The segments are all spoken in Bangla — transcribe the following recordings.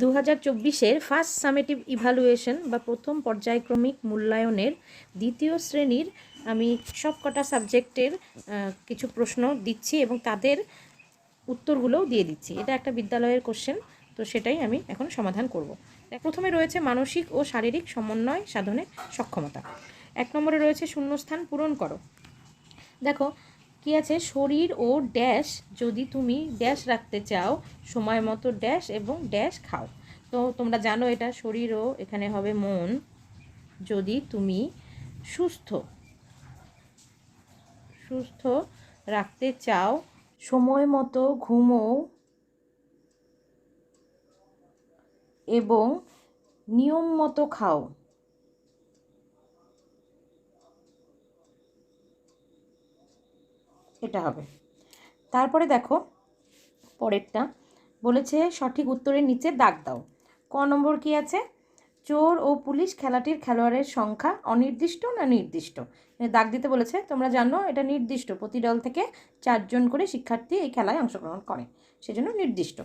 দু হাজার চব্বিশের ফার্স্ট সামেটিভ ইভ্যালুয়েশন বা প্রথম পর্যায়ক্রমিক মূল্যায়নের দ্বিতীয় শ্রেণির আমি সব কটা সাবজেক্টের কিছু প্রশ্ন দিচ্ছি এবং তাদের উত্তরগুলোও দিয়ে দিচ্ছি। এটা একটা বিদ্যালয়ের কোশ্চেন তো সেটাই আমি এখন সমাধান করব। প্রথমে রয়েছে মানসিক ও শারীরিক সমন্বয় সাধনে সক্ষমতা। এক নম্বরে রয়েছে শূন্যস্থান পূরণ করো। দেখো কি আছে? শরীর ও ড্যাশ, যদি তুমি ড্যাশ রাখতে চাও, সময় মতো ড্যাশ এবং ড্যাশ খাও। তো তোমরা জানো এটা শরীর ও এখানে হবে মন। যদি তুমি সুস্থ সুস্থ রাখতে চাও, সময় মতো ঘুমোও এবং নিয়ম মতো খাও। এটা হবে। তারপরে দেখো, পরেরটা বলেছে, সঠিক উত্তরের নিচে দাগ দাও। ক নম্বর কি আছে? চোর ও পুলিশ খেলাটির খেলোয়াড়ের সংখ্যা অনির্দিষ্ট না নির্দিষ্ট? দাগ দিতে বলেছে, তোমরা জানো, এটা নির্দিষ্ট। প্রতি দল থেকে চারজন করে শিক্ষার্থী এই খেলায় অংশগ্রহণ করে, সেজন্য নির্দিষ্ট।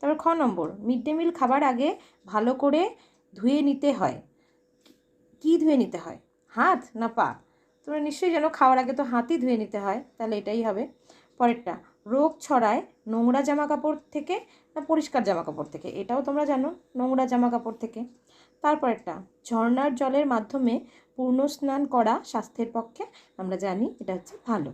তারপর খ নম্বর, মিড ডে মিল খাবার আগে ভালো করে ধুয়ে নিতে হয়। কি ধুয়ে নিতে হয়? হাত না পা? তোমরা নিশ্চয়ই জানো, খাওয়ার আগে তো হাতই ধুয়ে নিতে হয়, তাহলে এটাই হবে। পরেরটা, রোগ ছড়ায় নোংরা জামা কাপড় থেকে না পরিষ্কার জামা কাপড় থেকে? এটাও তোমরা জানো, নোংরা জামা কাপড় থেকে। তারপরেরটা, ঝর্ণার জলের মাধ্যমে পূর্ণ স্নান করা স্বাস্থ্যের পক্ষে আমরা জানি এটা হচ্ছে ভালো।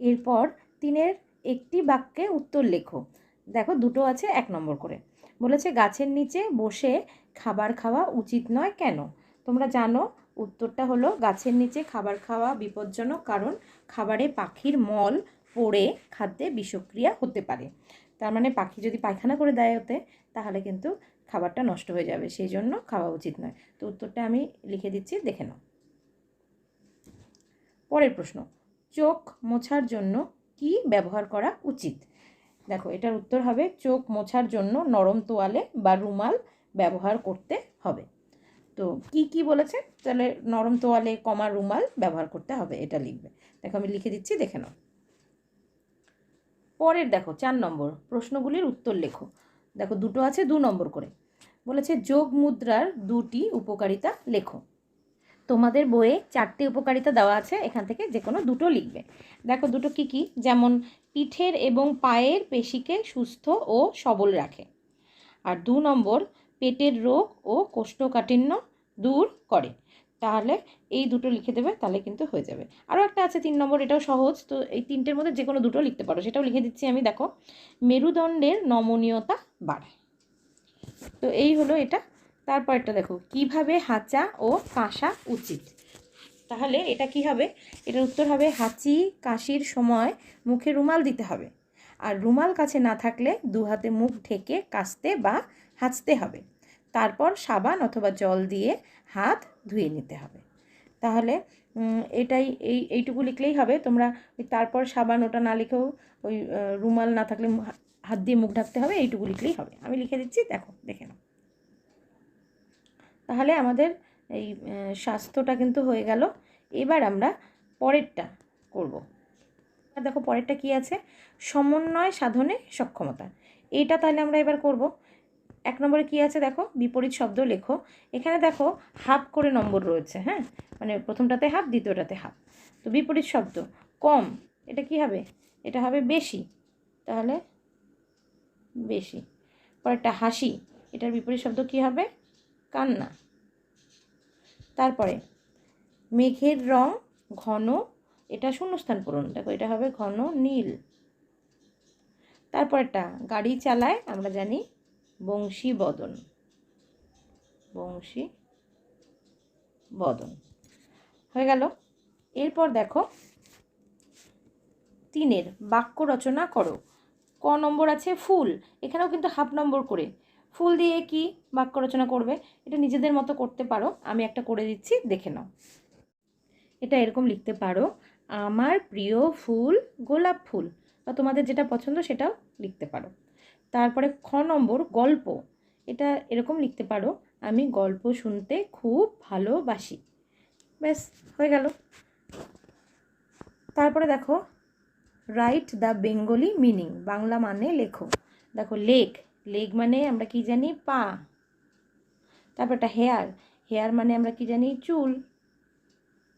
এরপর তিনের একটি বাক্যে উত্তর লেখো। দেখো, দুটো আছে, এক নম্বর করে। বলেছে, গাছের নিচে বসে খাবার খাওয়া উচিত নয় কেন? তোমরা জানো উত্তরটা হলো গাছের নিচে খাবার খাওয়া বিপজ্জনক কারণ খাবারে পাখির মল পড়ে খাদ্যে বিষক্রিয়া হতে পারে। তার মানে পাখি যদি পায়খানা করে দেয় ওতে, তাহলে কিন্তু খাবারটা নষ্ট হয়ে যাবে। সেই জন্য খাওয়া উচিত নয়। তো উত্তরটা আমি লিখে দিচ্ছি, দেখে নাও। পরের প্রশ্ন, চোখ মোছার জন্য কি ব্যবহার করা উচিত? দেখো, এটার উত্তর হবে, চোখ মোছার জন্য নরম তোয়ালে বা রুমাল ব্যবহার করতে হবে। তো কি কি বলেছে? তাহলে নরম তোয়ালে কমা রুমাল ব্যবহার করতে হবে, এটা লিখবে। দেখো আমি লিখে দিচ্ছি, দেখে নাও। পরের দেখো, চার নম্বর, প্রশ্নগুলির উত্তর লেখো। দেখো দুটো আছে, দু নম্বর করে। বলেছে, যোগ মুদ্রার দুটি উপকারিতা লেখো। তোমাদের বইয়ে চারটি উপকারিতা দেওয়া আছে, এখান থেকে যে কোনো দুটো লিখবে। দেখো দুটো কি কি? যেমন, পিঠের এবং পায়ের পেশিকে সুস্থ ও সবল রাখে। আর দু নম্বর, পেটের রোগ ও কোষ্ঠকাঠিন্য দূর করে। তাহলে এই দুটো লিখে দেবে, তাহলে কিন্তু হয়ে যাবে। আরও একটা আছে তিন নম্বর, এটাও সহজ। তো এই তিনটের মধ্যে যে কোনো দুটো লিখতে পারো। সেটাও লিখে দিচ্ছি আমি, দেখো। মেরুদণ্ডের নমনীয়তা বাড়ায়। তো এই হলো এটা। তারপরটা দেখো, কীভাবে হাঁচা ও কাঁসা উচিত? তাহলে এটা কি হবে? এটার উত্তর হবে, হাঁচি কাশির সময় মুখে রুমাল দিতে হবে। আর রুমাল কাছে না থাকলে দু হাতে মুখ ঢেকে কাশতে বা হাঁচতে হবে। তারপর সাবান অথবা জল দিয়ে হাত ধুয়ে নিতে হবে। তাহলে এটাই, এই, এইটুকু লিখলেই হবে। তোমরা তারপর সাবান ওটা না লিখেও ওই রুমাল না থাকলে হাত দিয়ে মুখ ঢাকতে হবে, এইটুকু লিখলেই হবে। আমি লিখে দিচ্ছি, দেখো, দেখে নাও। তাহলে আমাদের এই স্বাস্থ্যটা কিন্তু হয়ে গেল। এবার আমরা পরেরটা করব। দেখো, পরেরটা কি আছে? সমন্বয় সাধনে সক্ষমতা। এটা তাহলে আমরা এবার করব। এক নম্বরে কি আছে দেখো? বিপরীত শব্দ লেখো। এখানে দেখো, হাফ করে নম্বর রয়েছে হ্যাঁ? মানে প্রথমটাতে হাফ, দ্বিতীয়টাতে হাফ। তো বিপরীত শব্দ। কম, এটা কি হবে? এটা হবে বেশি। তাহলে বেশি। পরেরটা হাসি। এটার বিপরীত শব্দ কি হবে? কান্না। তারপরে, মেঘের রং ঘন, এটা শূন্যস্থান পূরণ। দেখো, এটা হবে ঘন নীল। তারপরটা গাড়ি চালায়, আমরা জানি বংশী বদন বংশী বদন হয়ে গেল। এরপর দেখো তিনের বাক্য রচনা করো। ক নম্বর আছে ফুল। এখানেও কিন্তু হাফ নম্বর করে। ফুল দিয়ে কি বাক্য রচনা করবে? এটা নিজেদের মতো করতে পারো। আমি একটা করে দিচ্ছি, দেখে নাও। এটা এরকম লিখতে পারো, আমার প্রিয় ফুল গোলাপ ফুল। বা তোমাদের যেটা পছন্দ সেটাও লিখতে পারো। তারপরে খ নম্বর গল্প। এটা এরকম লিখতে পারো, আমি গল্প শুনতে খুব ভালোবাসি। ব্যাস, হয়ে গেল। তারপরে দেখো write the Bengali meaning Bangla মানে লেখো। দেখো, লেখ লেগ মানে আমরা কি জানি? পা। তারপর একটা হেয়ার হেয়ার মানে আমরা কি জানি? চুল।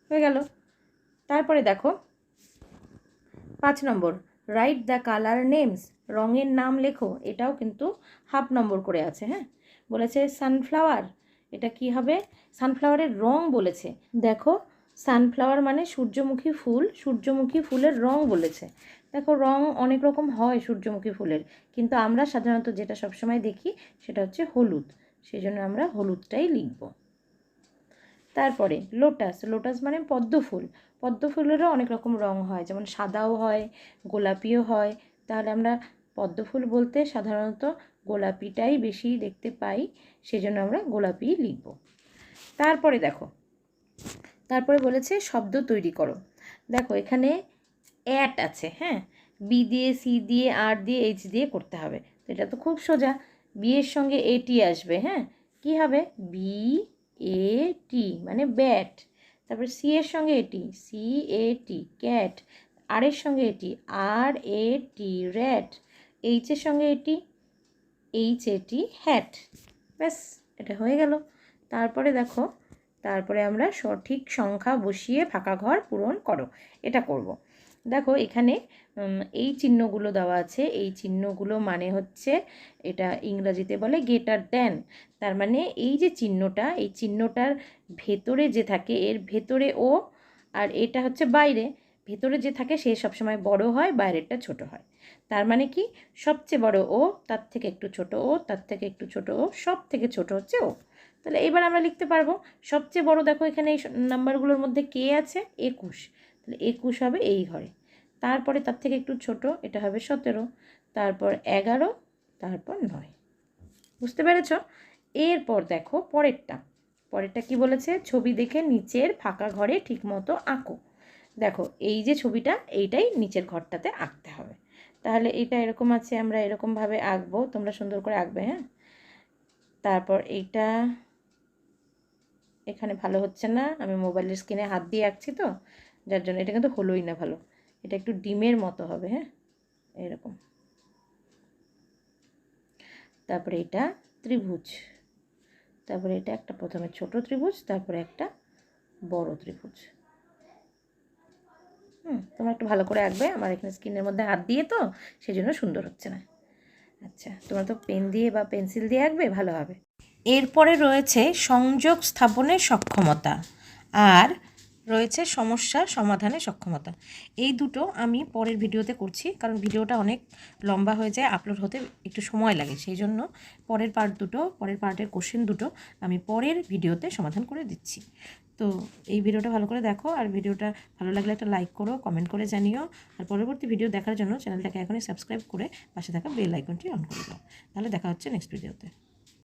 হয়ে গেল। তারপরে দেখো, পাঁচ নম্বর রাইট দ্য কালার নেমস রঙের নাম লেখো, এটাও কিন্তু হাফ নম্বর করে আছে হ্যাঁ? বলেছে সানফ্লাওয়ার এটা কি হবে? সানফ্লাওয়ারের রং বলেছে। দেখো সানফ্লাওয়ার মানে সূর্যমুখী ফুল, সূর্যমুখী ফুলের রং বলেছে। দেখো, রং অনেক রকম হয় সূর্যমুখী ফুলের, কিন্তু আমরা সাধারণত যেটা সবসময় দেখি, সেটা হচ্ছে হলুদ। সেই জন্য আমরা হলুদটাই লিখব। তারপরে লোটাস লোটাস মানে পদ্ম ফুল। পদ্ম ফুলেরও অনেক রকম রং হয়, যেমন সাদাও হয়, গোলাপিও হয়। তাহলে আমরা পদ্ম ফুল বলতে সাধারণত গোলাপিটাই বেশি দেখতে পাই, সেজন্য আমরা গোলাপি লিখব। তারপরে দেখো, তারপরে বলেছে শব্দ তৈরি করো। দেখো, এখানে অ্যাট আছে হ্যাঁ? বি দিয়ে সি দিয়ে আর দিয়ে এইচ দিয়ে করতে হবে। তো এটা তো খুব সোজা। বিয়ের সঙ্গে এটি আসবে হ্যাঁ? কি হবে? বি এ টি মানে ব্যাট তারপর সি এর সঙ্গে এটি সি এ টি ক্যাট আর এর সঙ্গে এটি আর এ টি র্যাট এইচ এর সঙ্গে এটি এইচ এ টি হ্যাট ব্যাস, এটা হয়ে গেল। তারপরে দেখো, তারপরে আমরা সঠিক সংখ্যা বসিয়ে ফাঁকা ঘর পূরণ করো। এটা করব। দেখো এখানে এই চিহ্নগুলো দেওয়া আছে। এই চিহ্নগুলো মানে হচ্ছে এটা ইংরাজিতে বলে গেটার দেন তার মানে এই যে চিহ্নটা, এই চিহ্নটার ভেতরে যে থাকে, এর ভেতরে ও আর এটা হচ্ছে বাইরে। ভেতরে যে থাকে, সে সবসময় বড় হয়, বাইরেরটা ছোট হয়। তার মানে কি? সবচেয়ে বড় ও, তার থেকে একটু ছোট ও, তার থেকে একটু ছোট ও, সব থেকে ছোট হচ্ছে ও। তাহলে এবার আমরা লিখতে পারব, সবচেয়ে বড় দেখো এখানে এই নাম্বারগুলোর মধ্যে কে আছে? একুশ। তাহলে একুশ হবে এই ঘরে। তারপরে তার থেকে একটু ছোট, এটা হবে সতেরো। তারপর এগারো, তারপর নয়। বুঝতে পেরেছ? এরপর দেখো পরেরটা। পরেরটা কি বলেছে? ছবি দেখে নিচের ফাঁকা ঘরে ঠিকমতো আঁকো। দেখো, এই যে ছবিটা, এইটাই নিচের ঘরটাতে আঁকতে হবে। তাহলে এটা এরকম আছে, আমরা এরকমভাবে আঁকবো। তোমরা সুন্দর করে আঁকবে হ্যাঁ? তারপর এইটা, এখানে ভালো হচ্ছে না। আমি মোবাইলের স্ক্রিনে হাত দিয়ে আঁকছি তো। যার জন্য এটা কিন্তু হলোই না ভালো। এটা একটু ডিমের মতো হবে হ্যাঁ? এরকম। তারপরে এটা ত্রিভুজ। তারপরে এটা একটা প্রথমে ছোট ত্রিভুজ, তারপরে একটা বড় ত্রিভুজ। হুম, তোমরা একটু ভালো করে আঁকবে। আমার এখানে স্ক্রিনের মধ্যে হাত দিয়ে তো সেই জন্য সুন্দর হচ্ছে না। আচ্ছা তোমরা তো পেন দিয়ে বা পেন্সিল দিয়ে আঁকবে? ভালো হবে। এরপরে রয়েছে সংযোগ স্থাপনের সক্ষমতা। আর রয়েছে সমস্যা, সমাধানে সক্ষমতা। এই দুটো আমি পরের ভিডিওতে করছি, কারণ ভিডিওটা অনেক লম্বা হয়ে যায়, আপলোড হতে একটু সময় লাগে। সেই জন্য পরের পার্ট দুটো, পরের পার্টের কোশ্চেন দুটো আমি পরের ভিডিওতে সমাধান করে দিচ্ছি। তো এই ভিডিওটা ভালো করে দেখো, আর ভিডিওটা ভালো লাগলে একটা লাইক করো কমেন্ট করে জানিও, আর পরবর্তী ভিডিও দেখার জন্য চ্যানেলটাকে এখনই সাবস্ক্রাইব করে পাশে থাকা বেল আইকনটি অন করে দাও। তাহলে দেখা হচ্ছে নেক্সট ভিডিওতে